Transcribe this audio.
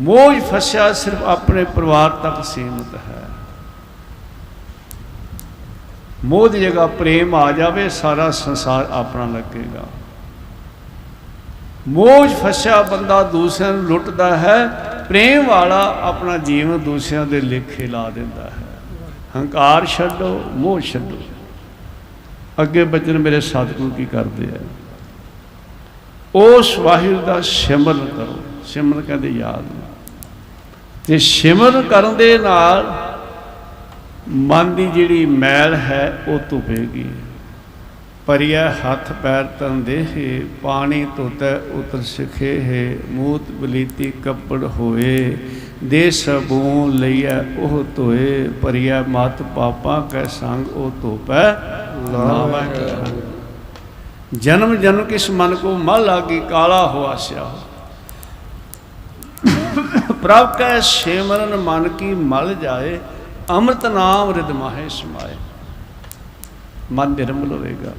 ਮੋਹ ਫਸਿਆ, ਸਿਰਫ ਆਪਣੇ ਪਰਿਵਾਰ ਤੱਕ ਸੀਮਿਤ ਹੈ। ਮੋਹ ਦੀ ਜਗ੍ਹਾ ਪ੍ਰੇਮ ਆ ਜਾਵੇ, ਸਾਰਾ ਸੰਸਾਰ ਆਪਣਾ ਲੱਗੇਗਾ। ਮੋਹ ਫਸਿਆ, ਬੰਦਾ ਦੂਸਰਿਆਂ ਨੂੰ ਲੁੱਟਦਾ ਹੈ, ਪ੍ਰੇਮ ਵਾਲਾ ਆਪਣਾ ਜੀਵਨ ਦੂਸਰਿਆਂ ਦੇ ਲੇਖੇ ਲਾ ਦਿੰਦਾ ਹੈ। ਹੰਕਾਰ ਛੱਡੋ, ਮੋਹ ਛੱਡੋ। ਅੱਗੇ ਬਚਨ ਮੇਰੇ ਸਤਿਗੁਰੂ ਕੀ ਕਰਦੇ ਆ। ਉਸ ਵਾਹਿਗੁਰੂ ਦਾ ਸਿਮਰਨ ਕਰੋ। ਸਿਮਰਨ ਕਹਿੰਦੇ ਯਾਦ ਨੂੰ। ਤੇ ਸਿਮਰਨ ਕਰਨ ਦੇ ਨਾਲ ਮਨ ਦੀ ਜਿਹੜੀ ਮੈਲ ਹੈ, ਉਹ ਧੁਪੇਗੀ ਪਰਿਆ ਹੱਥ ਪੈਰ ਤਨ ਦੇਹੇ ਪਾਣੀ ਧੋਤੈ ਉਤਰ ਸਿਖੇ ਹੈ, ਮੂਤ ਬਲੀਤੀ ਕੱਪੜ ਹੋਏ। ਦੇ ਸਬੂ ਲਈਐ, ਉਹ ਧੋਏ। ਪਰਿਆ ਮਤ ਪਾਪਾ ਕੈ ਸੰਗ, ਉਹ ਧੋਪੈ ਲਾਵੈ ਜਨਮ ਜਨਮ ਕਿਸ ਮਨ ਕੋ ਮਲ ਲਾਗੀ ਕਾਲਾ ਹੋ ਪ੍ਰਭ ਕੈ ਸਿਮਰਨ ਮਨ ਕੀ ਮਲ ਜਾਏ, ਅੰਮ੍ਰਿਤ ਨਾਮ ਰਿਦ ਮਾਹੇ ਸਮਾਏ। ਮਨ ਨਿਰਮਲ ਹੋਵੇਗਾ।